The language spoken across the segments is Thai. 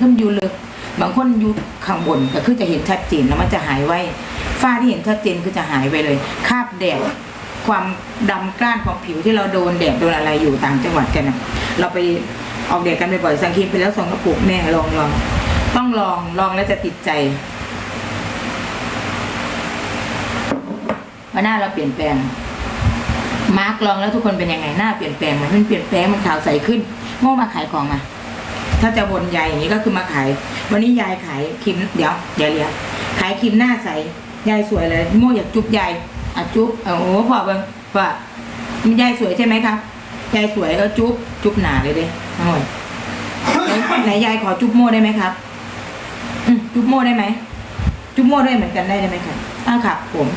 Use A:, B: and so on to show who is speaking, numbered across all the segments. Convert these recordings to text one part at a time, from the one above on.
A: ขึ้นอยู่ลึกบางคนอยู่ข้างบนก็คือจะเห็นชัดเจนแล้วมันจะหายไวฝ้าที่เห็นชัดเจนคือจะหายไปเลยคราบแดดความดำกล้านของผิวที่เราโดนแดดโดนอะไรอยู่ต่างจังหวัดกันนะเราไปออกแดดกันบ่อยๆสังคีมไปแล้วสองกระปุกแม่ลองลองต้องลองลองแล้วจะติดใจว่าหน้าเราเปลี่ยนแปลง มาร์กลองแล้วทุกคนเป็นยังไงหน้าเปลี่ยนแปลงไหมมันเปลี่ยนแปลงมันขาวใสขึ้นโม่มาขายของมา ถ้าจะวนยายอย่างนี้ก็คือมาขาย วันนี้ยายขายครีมเดี๋ยวเดี๋ยวเดี๋ยวขายครีมหน้าใสยายสวยเลยโม่อยากจุ๊บยายอะจุ๊บเอาโอ้พอเบิ้งว่ายายสวยใช่ไหมครับยายสวยเออจุ๊บจุ๊บหนาเลยเด้โอ้ยไหนไหนยายขอจุ๊บโม่ได้ไหมครับอืมจุ๊บโม่ได้ไหมจุ๊บโม่ได้เหมือนกันได้ไหมครับอ้าครับผม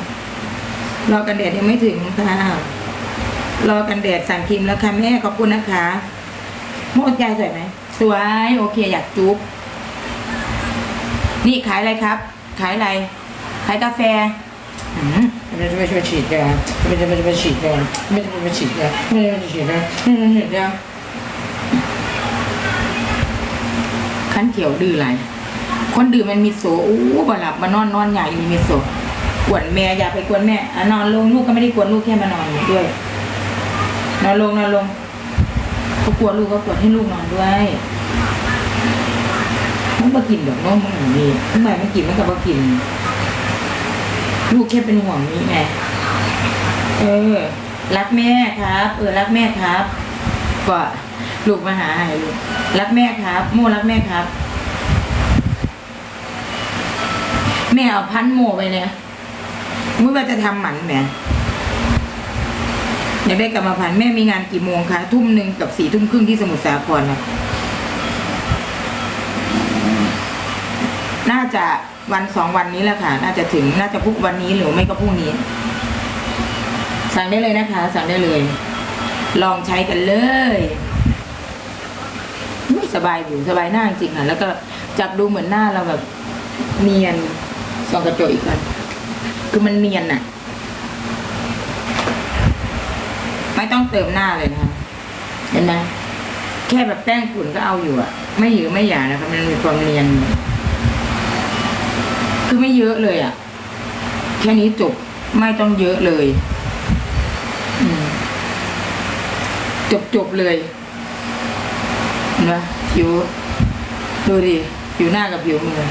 A: รอกันแดดยังไม่ถึงค่ะรอกันแดดสั่งครีมแล้วค่ะแม่ขอบคุณนะคะโม่ยายสวยไหม สวยโอเคอยากจุ๊บนี่ขายอะไรครับ ขายอะไร ขายกาแฟอืมไม่จะไม่จะไปฉีดยาไม่จะไม่จะไปฉีดยาไม่จะไม่ไปฉีดยาไม่จะไปฉีดยาไม่จะไปฉีดยาขันเขียวดื้อไรคนดื้อมันมีโซอู้บ่หลับมานอนนอนใหญ่มีมีโซกวนแม่อย่าไปกวนแม่อะนอนลงลูกก็ไม่ได้กวนลูกแค่มานอนอยู่ด้วยนอนลงนอนลงเขากลัวลูกก็กดให้ลูกนอนด้วย มันมากินดอกน้องมันอย่างนี้ทำไมมันกินมันก็มากิน ลูกแค่เป็นห่วงนี้ไง เออ รักแม่ครับ เออ รักแม่ครับก็ลูกมาหาให้ลูก รักแม่ครับ โมรักแม่ครับ แม่เอาพันโมไปเนี่ยมึงว่าจะทำหมันแหมอยากได้กรรมพันธุ์แม่มีงานกี่โมงคะ ทุ่มหนึ่งกับสี่ทุ่มครึ่งที่สมุทรสาครนะาจะวันสองวันนี้แหละค่ะ น่าจะถึงน่าจะพรุ่งวันนี้หรือไม่ก็พรุ่งนี้ สั่งได้เลยนะคะ สั่งได้เลย ลองใช้กันเลยอุ๊ยสบายอยู่สบายหน้าจริงค่ะ แล้วก็จับดูเหมือนหน้าเราแบบเนียนส่องกระจกอีกกันคือมันเนียนอะไม่ต้องเติมหน้าเลยนะคะเห็นไหมแค่แบบแป้งฝุ่นก็เอาอยู่อะไม่หยือไม่หยานะคะมันมีความเนียน คือไม่เยอะเลยอะแค่นี้จบไม่ต้องเยอะเลยจบจบเลยเห็นไหมผิวดูดิผิวหน้ากับผิวมือ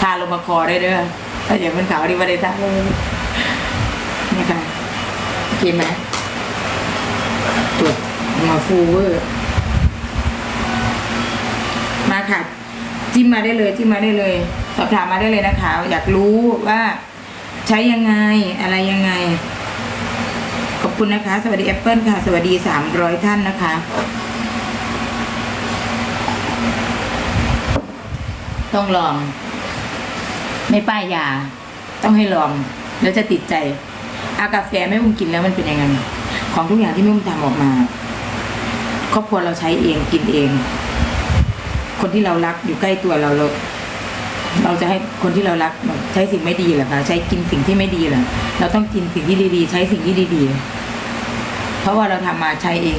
A: ทาลงมาคอได้เด้อถ้าอย่างเป็นขาวดีว่าได้ทาเลยนี่ค่ะโอเคไหมจบมาฟูเวอร์มาค่ะจิ้มมาได้เลยจิ้มมาได้เลย สอบถามมาได้เลยนะคะ อยากรู้ว่าใช้ยังไงอะไรยังไง ขอบคุณนะคะ สวัสดีแอปเปิลค่ะ สวัสดีสามร้อยท่านนะคะต้องลอง ไม่ป้ายยา ต้องให้ลอง แล้วจะติดใจ อากาแฟไม่อุ้มกินแล้วมันเป็นยังไง ของทุกอย่างที่ไม่อุ้มทำออกมา ครอบครัวเราใช้เองกินเอง คนที่เรารักอยู่ใกล้ตัวเราเรา เราจะให้คนที่เรารักใช้สิ่งไม่ดีเหรอคะใช้กินสิ่งที่ไม่ดีเหรอเราต้องกินสิ่งที่ดีๆ ใช้สิ่งที่ดีๆ เพราะว่าเราทำมาใช้เอง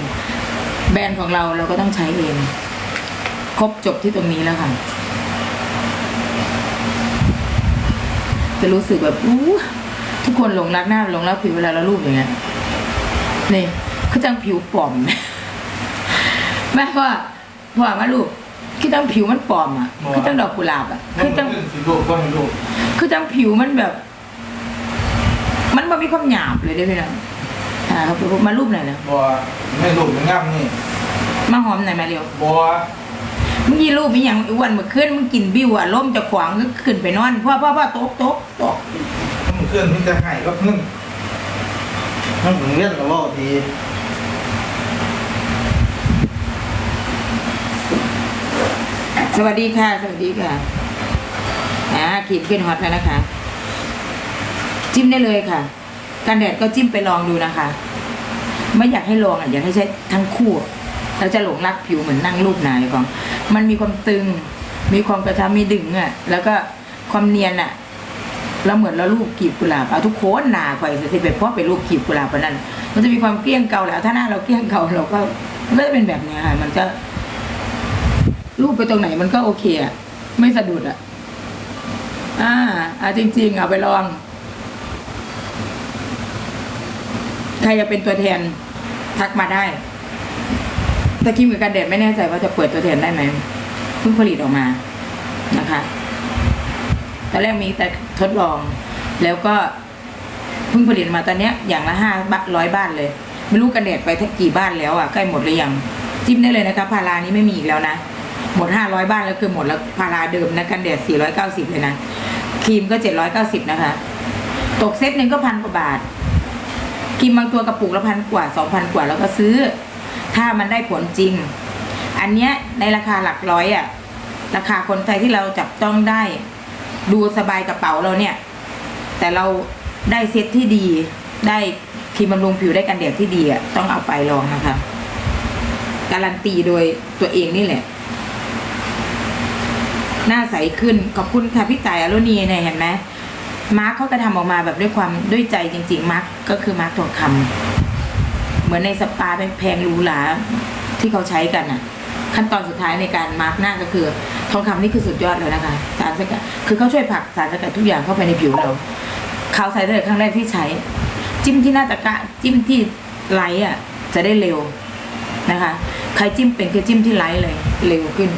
A: แบรนด์ของเราเราก็ต้องใช้เอง ครบจบที่ตรงนี้แล้วค่ะ จะรู้สึกแบบอู้ทุกคนหลงรักหน้าหลงรักผิวเวลาเรารูปอย่างเงี้ยนี่คือจังผิวปลอมแม่ว่าว่ามาลูก คือจังผิวมันปลอมอะคือจังดอกกุหลาบอะคือจัง
B: สิลูกก็ให้ลูก
A: คือจังผิวมันแบบ มันบ่มีความหยาบเลยได้ไหมล่ะอ่าครับมารูปหน่อยนะ
B: บัวให้ลูกไม่งามนี่
A: มาหอมหน่อยมาเร็ว
B: บัว
A: มึงยีรูปมีอย่างอ้วนเมื่อคืนมึงกินบิ้วอะล้มจะขวางก็ขึ้นไปนอนพ่อพ่อพ่อโต๊ะโต๊ะโต๊ะ
B: มันเคลื่อนมันจะให้ก็เพิ่งมันถึงเรียนกับว่าดี
A: สวัสดีค่ะ สวัสดีค่ะอ่าขีดขึ้นฮอตแล้วนะคะ จิ้มได้เลยค่ะกันแดดก็จิ้มไปลองดูนะคะ ไม่อยากให้ลองอะอยากให้ใช้ทั้งคู่เราจะหลงรักผิวเหมือนนั่งรูปนายของมันมีความตึง มีความกระชับมีดึงอะ แล้วก็ความเนียนอะเราเหมือนเราลูกกีบกุหลาบเอาทุกโคนหนาไปสิไปเพราะไปลูกกีบกุหลาบปนั้น มันจะมีความเกลี้ยงเก่าแล้ว ถ้าหน้าเราเกลี้ยงเก่าเราก็ก็จะเป็นแบบนี้ค่ะมันจะ รูปไปตรงไหนมันก็โอเคอะไม่สะดุดอะอ่าอ่าจริง ๆ เอาไปลอง ใครจะเป็นตัวแทนทักมาได้แต่ครีมกับกันแดดไม่แน่ใจว่าจะเปิดตัวแทนได้ไหมเพิ่งผลิตออกมานะคะตอนแรกมีแต่ทดลอง แล้วก็เพิ่งผลิตมาตอนเนี้ย อย่างละห้าร้อยบ้านเลย ไม่รู้กันแดดไปกี่บ้านแล้วอะใกล้หมดหรือยังจิ้มได้เลยนะคะพารานี้ไม่มีอีกแล้วนะ หมดห้าร้อยบ้านแล้วคือหมดแล้วพาราเดิมนะกันแดดสี่ร้อยเก้าสิบเลยนะครีมก็เจ็ดร้อยเก้าสิบนะคะ ตกเซตหนึ่งก็พันกว่าบาทครีมบางตัวกระปุกละพันกว่าสองพันกว่าแล้วก็ซื้อ ถ้ามันได้ผลจริง อันเนี้ยในราคาหลักร้อยอะราคาคนไทยที่เราจับต้องได้ ดูสบายกระเป๋าเราเนี่ย แต่เราได้เซตที่ดีได้ครีมบำรุงผิวได้กันแดดที่ดีอะต้องเอาไปลองนะคะ การันตีโดยตัวเองนี่แหละ หน้าใสขึ้น ขอบคุณค่ะพี่ต่ายอรุณีเนี่ยเห็นไหมมาร์คเขาก็ทำออกมาแบบด้วยความด้วยใจจริง ๆ มาร์คก็คือมาร์คทองคำเหมือนในสปาแพงๆหรูหราที่เขาใช้กันอะขั้นตอนสุดท้ายในการมาร์กหน้าก็คือทองคำนี่คือสุดยอดเลยนะคะสารสกัดคือเขาช่วยผลักสารสกัดทุกอย่างเข้าไปในผิวเราเขาใส่ได้เลยครั้งแรกที่ใช้ จิ้มที่หน้าตะกะจิ้มที่ไลท์อะจะได้เร็วนะคะ ใครจิ้มเป็นคือจิ้มที่ไลท์เลย เร็วขึ้น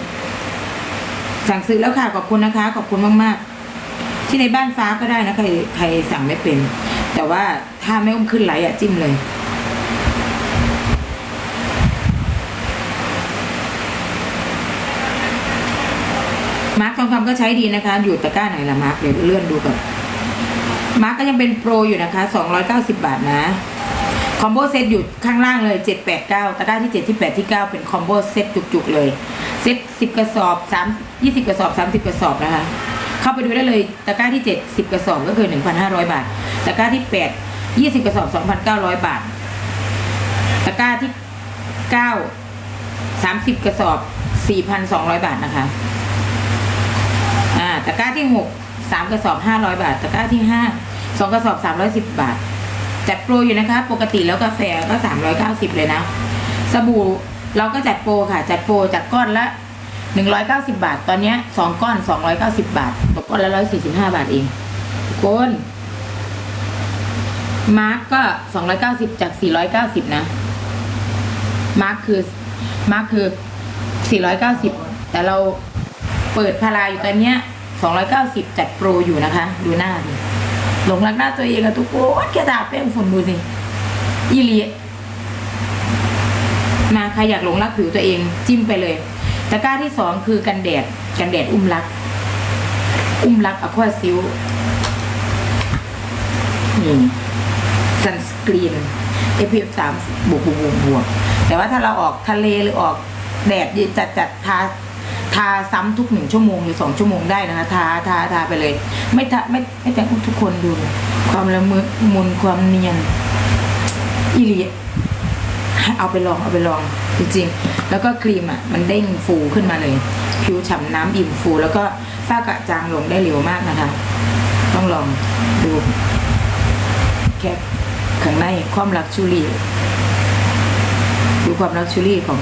A: สั่งซื้อแล้วค่ะขอบคุณนะคะ ขอบคุณมากๆ ที่ในบ้านฟ้าก็ได้นะใครใครสั่งไม่เป็น แต่ว่าถ้าไม่อุ้มขึ้นไหลอะจิ้มเลยมาร์คทองคำก็ใช้ดีนะคะ อยู่ตะกร้าไหนละมาร์คเดี๋ยวเลื่อนดูก่อนมาร์คก็ยังเป็นโปรอยู่นะคะ 290 บาทนะคอมโบเซตอยู่ข้างล่างเลย 789 ตะกร้าที่ 7 ที่ 8 ที่ 9 เป็นคอมโบเซตจุกๆเลย เซต10กระสอบ3 20กระสอบ30กระสอบนะคะ เข้าไปดูได้เลยตะกร้าที่7 10กระสอบก็คือ1,500บาท ตะกร้าที่8 20กระสอบ2,900บาท ตะกร้าที่9 30กระสอบ4,200บาทนะคะอ่าตะกร้าที่หกสามกระสอบห้าร้อยบาท ตะกร้าที่ห้าสองกระสอบสามร้อยสิบบาทจัดโปรอยู่นะคะ ปกติแล้วกาแฟก็สามร้อยเก้าสิบเลยนะ สบู่ เราก็จัดโปรค่ะ จัดโปรจัดก้อนละหนึ่งร้อยเก้าสิบาท ตอนเนี้ยสองก้อนสองร้อยเก้าสิบาทตกก้อนละร้อยสี่สิบห้าบาทเองทุกนมาร์กก็สองร้อยเก้าสิบจากสี่ร้อยเก้าสิบนะ มาร์กคือ มาร์กคือสี่ร้อยเก้าสิบแต่เราเปิดพาราอยู่ตอนเนี้ย290จัดโปรอยู่นะคะ ดูหน้าดิหลงรักหน้าตัวเองอะทุกคนแค่ทาแป้งฝุ่นดูสิอีหลี มาใครอยากหลงรักผิวตัวเองจิ้มไปเลยตะกร้าที่สองคือกันแดดกันแดดอุ้มรัก อุ้มรักอะควาซิลนี่ซันสกรีน SPF 3บวกบวกบวกบวกแต่ว่าถ้าเราออกทะเลหรือออกแดดจัดจัดทาทาซ้ำทุกหนึ่งชั่วโมงหรือสองชั่วโมงได้นะคะทาทาทาไปเลย ไม่ทาไม่ไม่แต่งทุกคนดู ความละมุนความเนียนอีหลี เอาไปลองเอาไปลองจริงๆ แล้วก็ครีมอะมันเด้งฟูขึ้นมาเลย ผิวฉ่ำน้ำอิ่มฟู แล้วก็ฝ้ากระจางลงได้เร็วมากนะคะ ต้องลองดูแค่ข้างในความลักชูรี่ดูความลักชูรี่ของ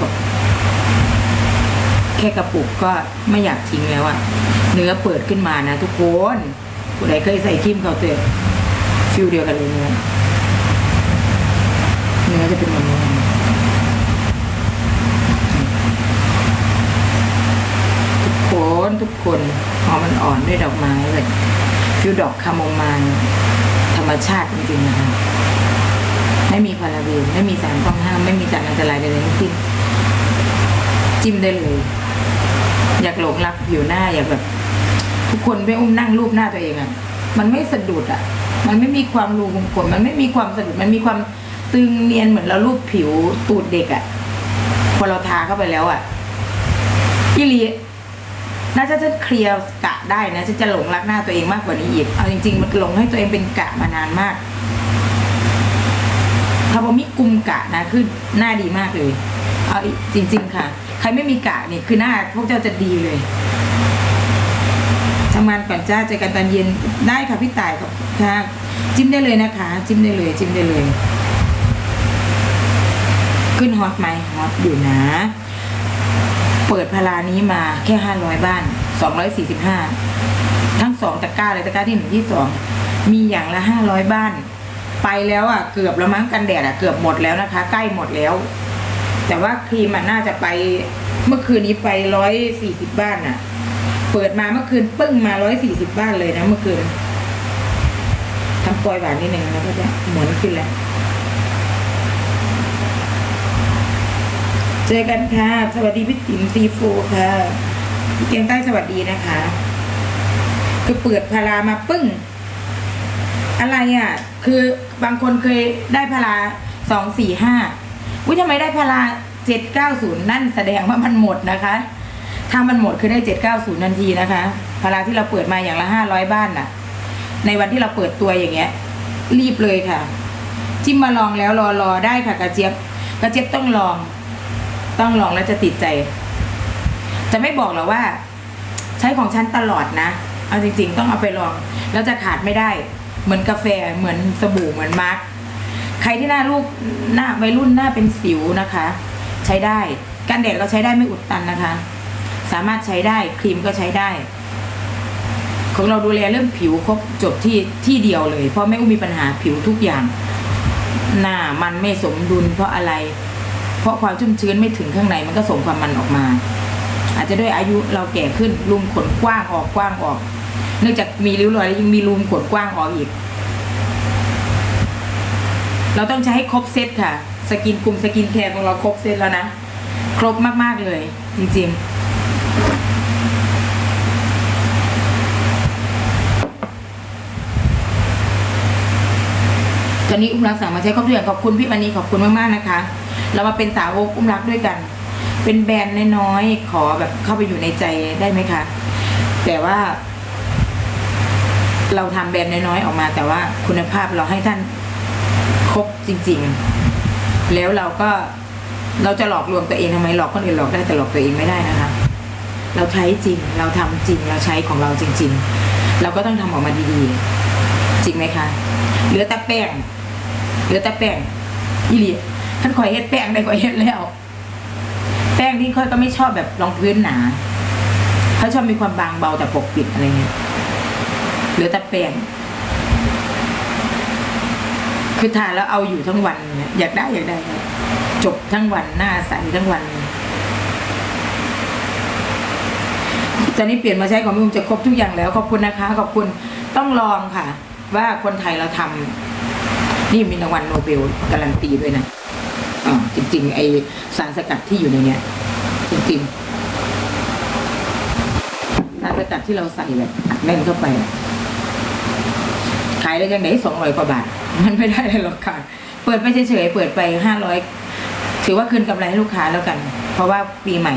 A: แค่กระปุกก็ไม่อยากทิ้งแล้วอะเนื้อเปิดขึ้นมานะทุกคนผู้ใดเคยใส่ครีมเขาเตอฟิลเดียวกันเลยเนื้อเนื้อจะเป็นแบบนี้ทุกค นหอมันอ่อนด้วยดอกไม้เลยฟิลดอกคาโมไมล์ธรรมชาติจริงๆนะคะไม่มีพาราเบนไม่มีสารต้องห้าม ไม่มีสารอันตรายใดๆทั้งสิ้นจิ้มได้เลย อยากหลงรักผิวหน้าอยากแบบ ทุกคนไม่อุ้มนั่งรูปหน้าตัวเองอะ่ะ มันไม่สะดุดอะ่ะ มันไม่มีความรูขุมขนมันไม่มีความสะดุดมันมีความตึงเนียนเหมือนเรารูปผิวตูดเด็กอะ่ะพอเราทาเข้าไปแล้วอะ่ะอีหลี น่าจะจะเคลียร์กะได้นะจะจะหลงรักหน้าตัวเองมากกว่านี้อีกเอาจริง ๆ มันหลงให้ตัวเองเป็นกะมานานมากถ้าพอมีกุมกะนะคือหน้าดีมากเลยเอาจริง ๆ ค่ะ ใครไม่มีกะนี่คือหน้าพวกเจ้าจะดีเลยทำงานก่อนจ้าเจอกันตอนเย็นได้ค่ะพี่ต่ายกับค่ะจิ้มได้เลยนะคะ จิ้มได้เลย จิ้มได้เลย ขึ้นฮอตไหมฮอตอยู่นะ เปิดพารานี้มาแค่ห้าร้อยบ้านสองร้อยสี่สิบห้าทั้งสองตะกร้าเลยตะกร้าที่หนึ่งที่สองมีอย่างละห้าร้อยบ้าน ไปแล้วอะเกือบแล้วมั้งกันแดดอะเกือบหมดแล้วนะคะ ใกล้หมดแล้ว แต่ว่าครีมมันน่าจะไปเมื่อคืนนี้ไปร้อยสี่สิบบ้านอะ เปิดมาเมื่อคืนปึ้งมาร้อยสี่สิบบ้านเลยนะเมื่อคืนทำปล่อยหวานนิดนึงแล้วก็จะหมุนขึ้นแล้ว เจอกันค่ะ สวัสดีพี่ติ๋มซีฟูค่ะพี่เกียงใต้สวัสดีนะคะ คือเปิดพารามาปึ้ง อะไรอะ คือบางคนเคยได้พาราสองสี่ห้าวิทำไมได้พาราเจ็ดเก้าศูนย์นั่นแสดงว่ามันหมดนะคะ ถ้ามันหมดคือได้เจ็ดเก้าศูนย์ทันทีนะคะพาราที่เราเปิดมาอย่างละห้าร้อยบ้านน่ะ ในวันที่เราเปิดตัวอย่างเงี้ย รีบเลยค่ะ จิ้มมาลองแล้วรอรอได้ค่ะ กระเจี๊ยบกระเจี๊ยบต้องลอง ต้องลองแล้วจะติดใจ จะไม่บอกหรอกว่า ใช้ของฉันตลอดนะ เอาจริง ๆ ต้องเอาไปลอง แล้วจะขาดไม่ได้ เหมือนกาแฟเหมือนสบู่เหมือนมาร์กใครที่หน้าลูกหน้าวัยรุ่นหน้าเป็นสิวนะคะ ใช้ได้กันแดดก็ใช้ได้ไม่อุดตันนะคะ สามารถใช้ได้ครีมก็ใช้ได้ของเราดูแลเรื่องผิวครบจบที่ที่เดียวเลย เพราะไม่อุ้มมีปัญหาผิวทุกอย่าง หน้ามันไม่สมดุลเพราะอะไร เพราะความชุ่มชื้นไม่ถึงข้างในมันก็ส่งความมันออกมา อาจจะด้วยอายุเราแก่ขึ้นรูมขนกว้างออกกว้างออก เนื่องจากมีริ้วรอยแล้วยังมีรูมขนกว้างออกอีก เราต้องใช้ให้ครบเซตค่ะ สกินกลุ่มสกินแคร์ของเราครบเซตแล้วนะ ครบมากๆเลย จริงๆตอนนี้อุ้มรักสั่งมาใช้ครบทุกอย่างขอบคุณพี่วันนี้ขอบคุณมากๆนะคะ เรามาเป็นสาวกอุ้มรักด้วยกัน เป็นแบรนด์น้อยๆขอแบบเข้าไปอยู่ในใจได้ไหมคะ แต่ว่า เราทำแบรนด์น้อยๆออกมา แต่ว่าคุณภาพเราให้ท่านครบจริง ๆ แล้วเราก็เราจะหลอกลวงตัวเองทำไมหลอกคนอื่นหลอกได้แต่หลอกตัวเองไม่ได้นะคะ เราใช้จริง เราทำจริง เราใช้ของเราจริง ๆ เราก็ต้องทำออกมาดีๆ จริงไหมคะ เหลือแต่แป้งเหลือแต่แป้งอีหลี ท่านคอยเฮ็ดแป้งได้คอยเฮ็ดแล้ว แป้งที่ค่อยก็ไม่ชอบแบบรองพื้นหนาเขาชอบมีความบางเบาแต่ปกปิดอะไรเงี้ยหลือแต่แป้งคือทานแล้วเอาอยู่ทั้งวันเนี่ยอยากได้อยากได้จบทั้งวันหน้าใสทั้งวันตอนนี้เปลี่ยนมาใช้ของพี่มุมจะครบทุกอย่างแล้วขอบคุณนะคะขอบคุณต้องลองค่ะ ว่าคนไทยเราทำนี่มีรางวัลโนเบลการันตีด้วยนะ อ๋อจริง ๆ ไอสารสกัดที่อยู่ในเนี้ยจริงๆสารสกัดที่เราใส่แบบอัดแน่นเข้าไปขายได้ยังไงสองร้อยกว่าบาท มันไม่ได้เลยหรอกค่ะ เปิดไปเฉยๆเปิดไปห้าร้อยถือว่าคืนกำไรให้ลูกค้าแล้วกัน เพราะว่าปีใหม่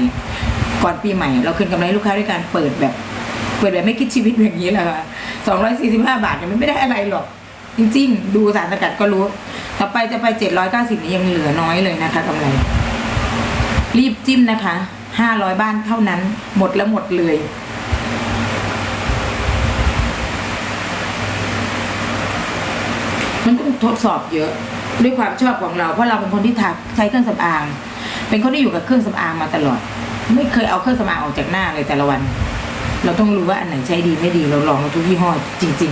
A: ก่อนปีใหม่ เราคืนกำไรให้ลูกค้าด้วยการเปิดแบบ เปิดแบบไม่คิดชีวิตอย่างนี้แหละค่ะสองร้อยสี่สิบห้าบาทเนี่ยมันไม่ได้อะไรหรอก จริง ๆ ดูสารสกัดก็รู้ ต่อไปจะไปเจ็ดร้อยเก้าสิบนี่ยังเหลือน้อยเลยนะคะกำไร รีบจิ้มนะคะห้าร้อยบ้านเท่านั้น หมดแล้วหมดเลยมันต้องทดสอบเยอะด้วยความชอบของเรา เพราะเราเป็นคนที่ทักใช้เครื่องสำอาง เป็นคนที่อยู่กับเครื่องสำอางมาตลอด ไม่เคยเอาเครื่องสำอางออกจากหน้าเลยแต่ละวัน เราต้องรู้ว่าอันไหนใช้ดีไม่ดีเราลองมาทุกยี่ห้อจริง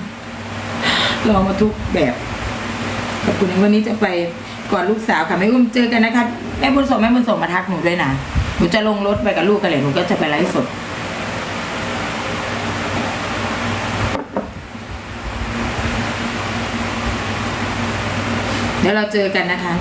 A: ๆ ลองมาทุกแบบ อบคุณวันนี้จะไปก่อนลูกสาวค่ะแม่อุ้มเจอกันนะคะแม่บุญส่งแม่บุญส่งมาทักหนูด้วยนะหนูจะลงรถไปกับลูกกันเลยหนูก็จะไปไลฟ์สดเดี๋ยวเราเจอกันนะคะ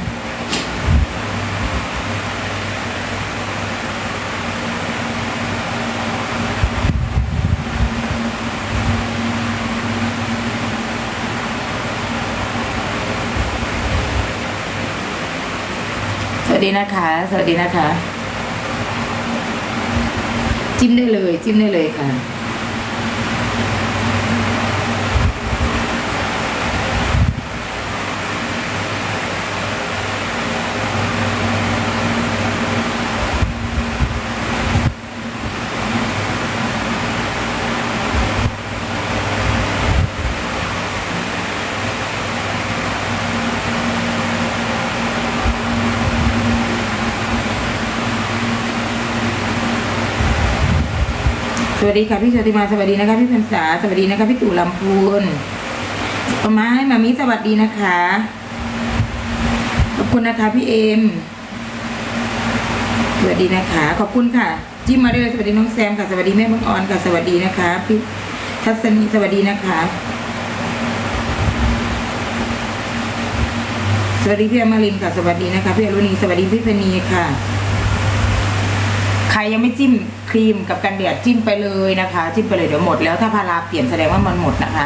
A: วัสดีนะคะ สวัสดีนะคะ จิ้มได้เลย จิ้มได้เลยค่ะ วัสดีค่ะพี่โชติมาสวัสดีนะคะพี่พันษาสวัสดีนะคะพี่ตู่ลำพูนป้าไม้มามิสวัสดีนะคะขอบคุณนะคะพี่เอ็มสวัสดีนะคะ ขอบคุณค่ะ จิ้มมาได้เลยสวัสดีน้องแซมค่ะสวัสดีแม่บังออนค่ะสวัสดีนะคะพี่ทัศนีสวัสดีนะคะ สวัสดีพี่อมรินค่ะสวัสดีนะคะพี่อรุณีสวัสดีพี่เพนีค่ะ ใครยังไม่จิ้ม ครีมกับกันแดดจิ้มไปเลยนะคะ จิ้มไปเลยเดี๋ยวหมดแล้วถ้าพาราเปลี่ยนแสดงว่ามันหมดนะคะ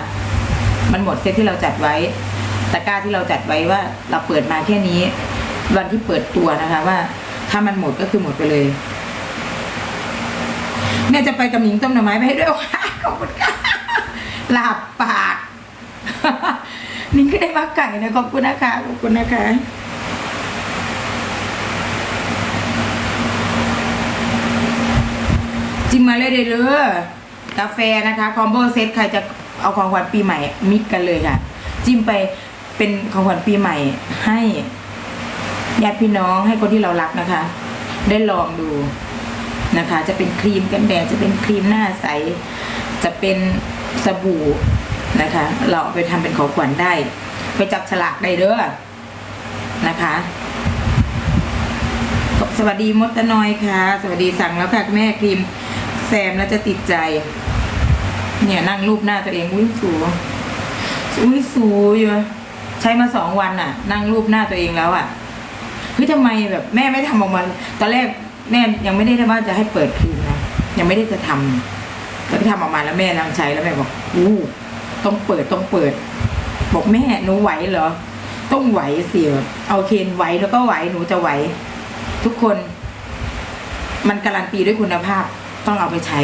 A: มันหมดเซตที่เราจัดไว้ตะกร้าที่เราจัดไว้ว่าเราเปิดมาแค่นี้ วันที่เปิดตัวนะคะว่า ถ้ามันหมดก็คือหมดไปเลยแม่จะไปกับหญิงต้มหน่อไม้ไปให้ด้วยค่ะขอบคุณค่ะหลับปาก นิ้งก็ได้มาไก่นะขอบคุณนะคะขอบคุณนะคะ จิ้มมาเลยเด้อเลยกาแฟนะคะคอมโบเซตใครจะเอาของขวัญปีใหม่มิกกันเลยค่ะ จิ้มไปเป็นของขวัญปีใหม่ให้ญาติพี่น้องให้คนที่เรารักนะคะ ได้ลองดูนะคะ จะเป็นครีมกันแดดจะเป็นครีมหน้าใส จะเป็นสบู่นะคะ เราไปทำเป็นของขวัญได้ ไปจับฉลากได้เด้อนะคะสวัสดีมดตะนอยค่ะ สวัสดีสั่งแล้วค่ะแม่ครีม ซมแล้วจะติดใจ เนี่ยนั่งรูปหน้าตัวเองอุ้ยสูอุ้ยสูอยู่ใช้มาสองวันน่ะ นั่งรูปหน้าตัวเองแล้วอะเฮ้ยทำไมแบบ แม่ไม่ทำออกมาตอนแรกแม่ยังไม่ได้ว่าจะให้เปิดครีมนะยังไม่ได้จะทำแล้วก็ทำออกมาแล้วแม่นางใช้แล้วแม่บอกอู้ต้องเปิดต้องเปิด บอกแม่หนูไหวเหรอต้องไหวสิแบบเอาเคนไหวแล้วก็ไหวหนูจะไหว ทุกคน มันการันตีด้วยคุณภาพ ต้องเอาไปใช้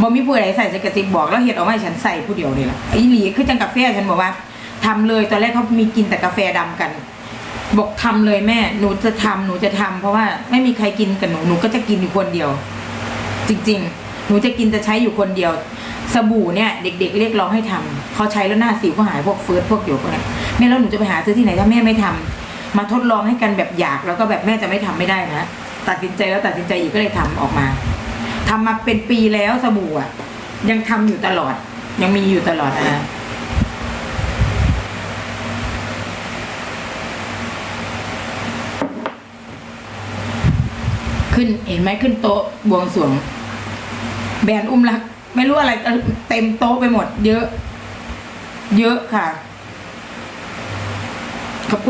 A: บอมีผู้ใดใส่ใส่กระติกบอกแล้วเห็ดออกมาให้ฉันใส่ผู้เดียวเลยล่ะไอ้หลีคือจังกาแฟฉันบอกว่าทำเลยตอนแรกเขามีกินแต่กาแฟดำกัน บอกทำเลยแม่หนูจะทำหนูจะทำเพราะว่าไม่มีใครกินกับหนูหนูก็จะกินอยู่คนเดียว จริง ๆ หนูจะกินจะใช้อยู่คนเดียว สบู่เนี่ย เด็ก ๆ เรียกร้องให้ทำเขาใช้แล้วหน้าสิวเขาหายพวกเฟิร์สพวกเดียวพวกเนี้ยแม่แล้วหนูจะไปหาซื้อที่ไหนถ้าแม่ไม่ทำมาทดลองให้กันแบบอยากแล้วก็แบบแม่จะไม่ทำไม่ได้นะตัดสินใจแล้วตัดสินใจอีกก็เลยทำออกมา ทำมาเป็นปีแล้วสบู่อะ ยังทำอยู่ตลอด ยังมีอยู่ตลอดนะขึ้นเห็นไหมขึ้นโต๊ะบวงสรวง แบรนด์อุ้มรัก ไม่รู้อะไรเต็มโต๊ะไปหมด เยอะ เยอะค่ะ